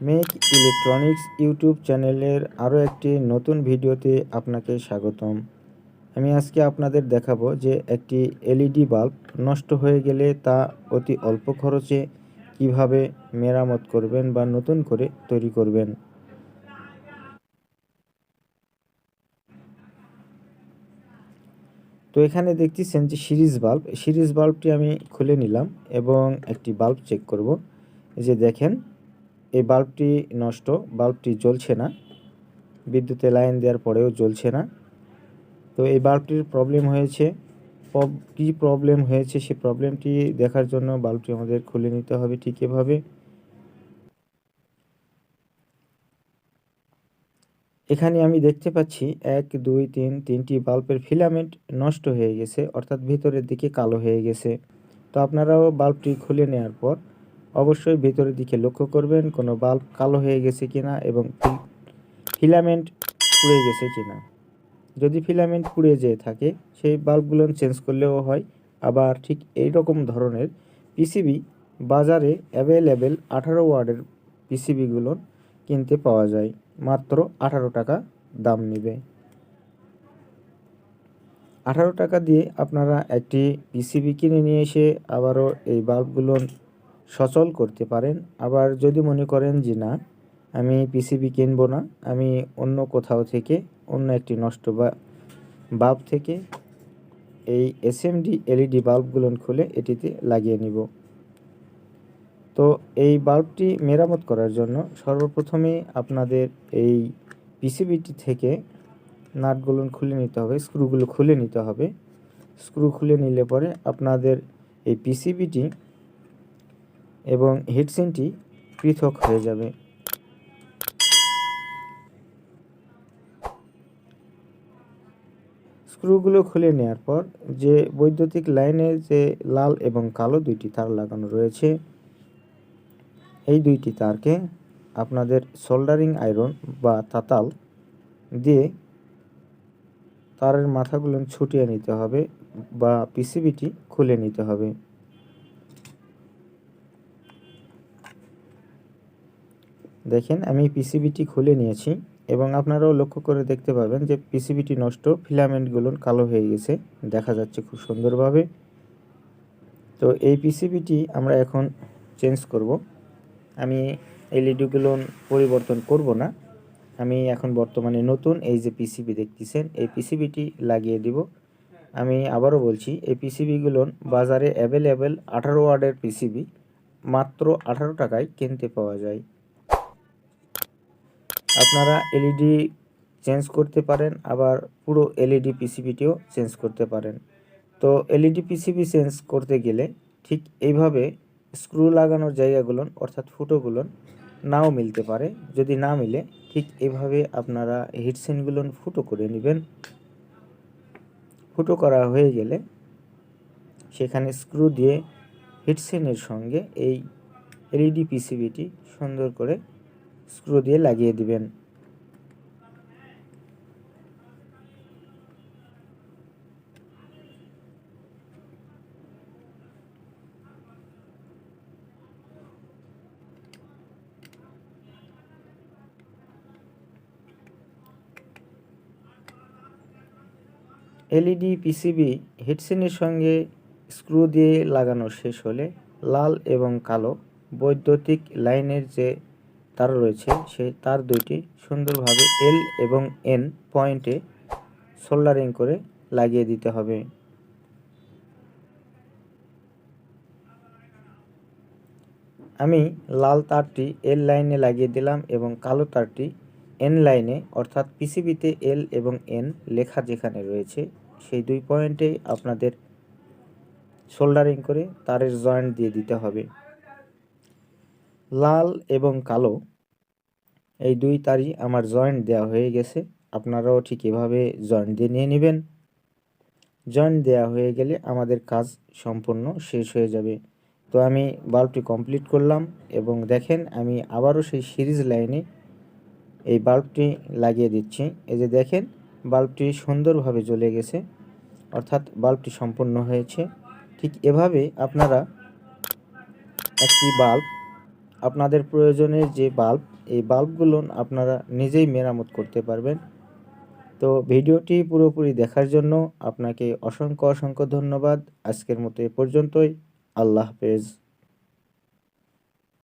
Make electronics YouTube চ্যানেলের আরও একটি নতুন ভিডিওতে আপনাকে স্বাগতম। আমি আজকে আপনাদের দেখাবো যে একটি এলইডি বাল্ব নষ্ট হয়ে গেলে তা অতি অল্প খরচে কীভাবে মেরামত করবেন বা নতুন করে তৈরি করবেন। তো এখানে দেখতেছেন যে সিরিজ বাল্ব, সিরিজ বাল্বটি আমি খুলে নিলাম এবং একটি বাল্ব চেক করব। যে দেখেন এই বাল্বটি নষ্ট, বাল্বটি জ্বলছে না। বিদ্যুতে লাইন দেওয়ার পরেও জ্বলছে না। তো এই বাল্বটির প্রবলেম হয়েছে। কী প্রবলেম হয়েছে সেই প্রবলেমটি দেখার জন্য বাল্বটি আমাদের খুলে নিতে হবে ঠিক এভাবে। এখানে আমি দেখতে পাচ্ছি এক, দুই, তিন, তিনটি বাল্বের ফিলামেন্ট নষ্ট হয়ে গেছে, অর্থাৎ ভিতরের দিকে কালো হয়ে গেছে। তো আপনারাও বাল্বটি খুলে নেওয়ার পর অবশ্যই ভিতরের দিকে লক্ষ্য করবেন, কোনো বাল্ব কালো হয়ে গেছে কিনা এবং ফিলামেন্ট পুড়ে গেছে কিনা। যদি ফিলামেন্ট পুড়ে যেয়ে থাকে, সেই বাল্বগুলো চেঞ্জ করলেও হয়। আবার ঠিক এই রকম ধরনের পিসিবি বাজারে অ্যাভেলেবেল আঠারো ওয়ার্ডের পিসিবিগুলো কিনতে পাওয়া যায়। মাত্র আঠারো টাকা দাম নেবে। আঠারো টাকা দিয়ে আপনারা একটি পিসিবি কিনে নিয়ে এসে আবারও এই বাল্বগুলো সচল করতে পারেন। আবার যদি মনে করেন যে না, আমি পিসিবি কিনবো না, আমি অন্য কোথাও থেকে, অন্য একটি নষ্ট বা, বাল্ব থেকে এই এসএমডি এলইডি বাল্বগুলো খুলে এটিতে লাগিয়ে নিব। তো এই বাল্বটি মেরামত করার জন্য সর্বপ্রথমে আপনাদের এই পিসিবিটি থেকে নাটগুলো খুলে নিতে হবে, স্ক্রুগুলো খুলে নিতে হবে। স্ক্রু খুলে নিলে পরে আপনাদের এই পিসিবিটি এবং হিটসিনটি পৃথক হয়ে যাবে। স্ক্রুগুলো খুলে নেওয়ার পর যে বৈদ্যুতিক লাইনে যে লাল এবং কালো দুইটি তার লাগানো রয়েছে, এই দুইটি তারকে আপনাদের সোল্ডারিং আয়রন বা তাতাল দিয়ে তারের মাথাগুলো ছুটিয়ে নিতে হবে বা পিসিবিটি খুলে নিতে হবে। দেখেন, আমি পিসিবিটি খুলে নিয়েছি এবং আপনারাও লক্ষ্য করে দেখতে পাবেন যে পিসিবিটি নষ্ট, ফিলামেন্টগুলো কালো হয়ে গেছে, দেখা যাচ্ছে খুব সুন্দরভাবে। তো এই পিসিবিটি আমরা এখন চেঞ্জ করব। আমি এলইডিগুলো পরিবর্তন করব না। আমি এখন বর্তমানে নতুন এই যে পিসিবি দেখতেছেন, এই পিসিবিটি লাগিয়ে দিব। আমি আবারও বলছি, এই পিসিবিগুলো বাজারে অ্যাভেলেবেল আঠারো ওয়ার্ডের পিসিবি, মাত্র আঠারো টাকায় কিনতে পাওয়া যায়। আপনারা এলইডি চেঞ্জ করতে পারেন, আবার পুরো এলইডি পিসিবিটিও চেঞ্জ করতে পারেন। তো এলইডি পিসিবি চেঞ্জ করতে গেলে ঠিক এইভাবে স্ক্রু লাগানোর জায়গাগুলো, অর্থাৎ ফুটোগুলো নাও মিলতে পারে। যদি না মিলে, ঠিক এভাবে আপনারা হিটসিনগুলো ফুটো করে নেবেন। ফুটো করা হয়ে গেলে সেখানে স্ক্রু দিয়ে হিটসেনের সঙ্গে এই এলইডি পিসিবিটি সুন্দর করে স্ক্রু দিয়ে লাগিয়ে দিবেন। এলইডি, পিসিবি হিটসিনের সঙ্গে স্ক্রু দিয়ে লাগানো শেষ হলে লাল এবং কালো বৈদ্যুতিক লাইনের যে তার রয়েছে। সেই তার দুইটি সুন্দরভাবে এল এবং এন পয়েন্টে সোল্ডারিং করে লাগিয়ে দিতে হবে। আমি লাল তারটি এল লাইনে লাগিয়ে দিলাম এবং কালো তারটি এন লাইনে, অর্থাৎ পিসিবিতে এল এবং এন লেখা যেখানে রয়েছে, সেই দুই পয়েন্টেই আপনাদের সোল্ডারিং করে তারের জয়েন্ট দিয়ে দিতে হবে। লাল এবং কালো, এই দুই তারই আমার জয়েন্ট দেওয়া হয়ে গেছে। আপনারাও ঠিক এভাবে জয়েন্ট দিয়ে নিয়ে নেবেন। জয়েন্ট দেওয়া হয়ে গেলে আমাদের কাজ সম্পূর্ণ শেষ হয়ে যাবে। তো আমি বাল্বটি কমপ্লিট করলাম এবং দেখেন আমি আবারও সেই সিরিজ লাইনে এই বাল্বটি লাগিয়ে দিচ্ছি। এই যে দেখেন বাল্বটি সুন্দরভাবে জ্বলে গেছে, অর্থাৎ বাল্বটি সম্পূর্ণ হয়েছে। ঠিক এভাবে আপনারা একটি বাল্ব আপনাদের প্রয়োজনের যে বাল্ব এই বাল্বগুলো আপনারা নিজেই মেরামত করতে পারবেন। তো ভিডিওটি পুরোপুরি দেখার জন্য আপনাকে অসংখ্য অসংখ্য ধন্যবাদ। আজকের মতো এ পর্যন্তই। আল্লাহ হাফেজ।